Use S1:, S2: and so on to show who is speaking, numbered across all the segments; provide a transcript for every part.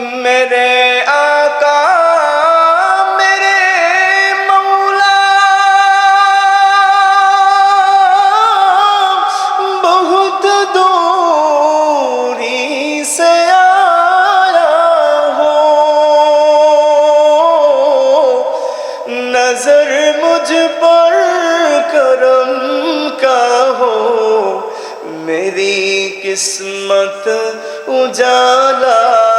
S1: میرے آقا، میرے مولا۔ بہت دوری سے آیا ہو نظر مجھ پر کرم کا ہو۔ میری قسمت اجالا۔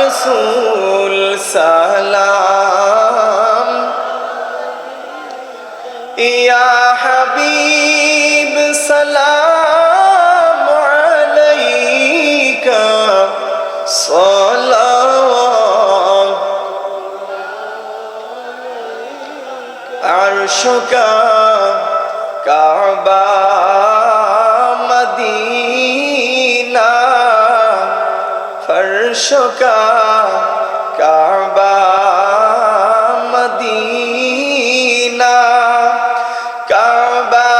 S1: রসুল সালাম। ইয়া হাবিব সালাম আলাইকা সালাম। আরশুকা কাবা শোকা কাবা মদিনা কাবা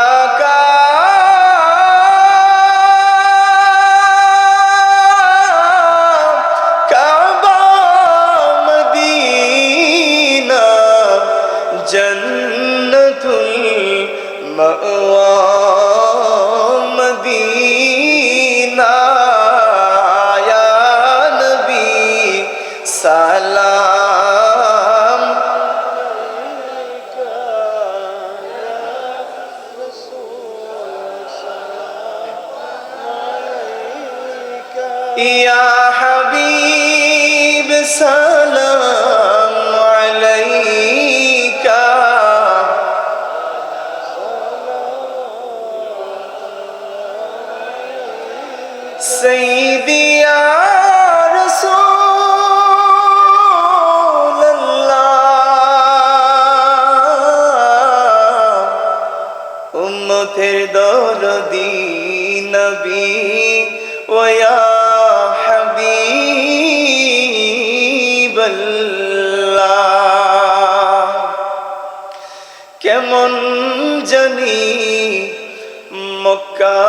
S1: কাবা মদিনা জন্নতুল মাওয়া। يا حبيب سلام عليك. سيدي يا رسول الله أمتر دور دي نبي ويا হাবিবাল্লাহ কেমন জানি মক্কা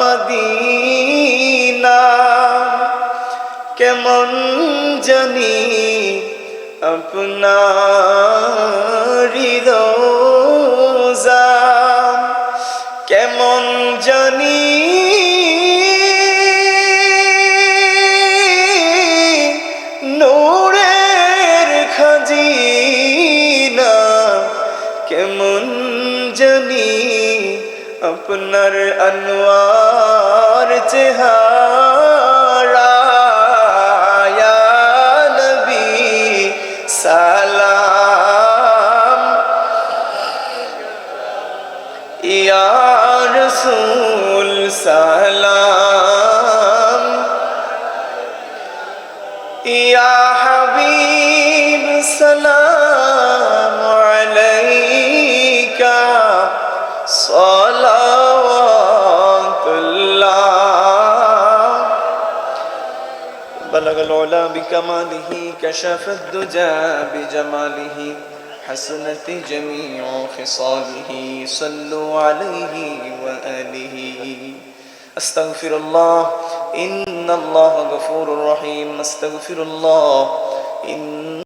S1: মদিনা। কেমন জানি আপনারি কেমন জানি জানি আপনার আনোয়ার চেহারা নবী সালাম। ইয়ার সুল সালাম। العلا بكماله كشف الدجى بجماله. حسنت جميع خصاله صلوا عليه وآله. أستغفر الله إن الله غفور رحيم. أستغفر الله إن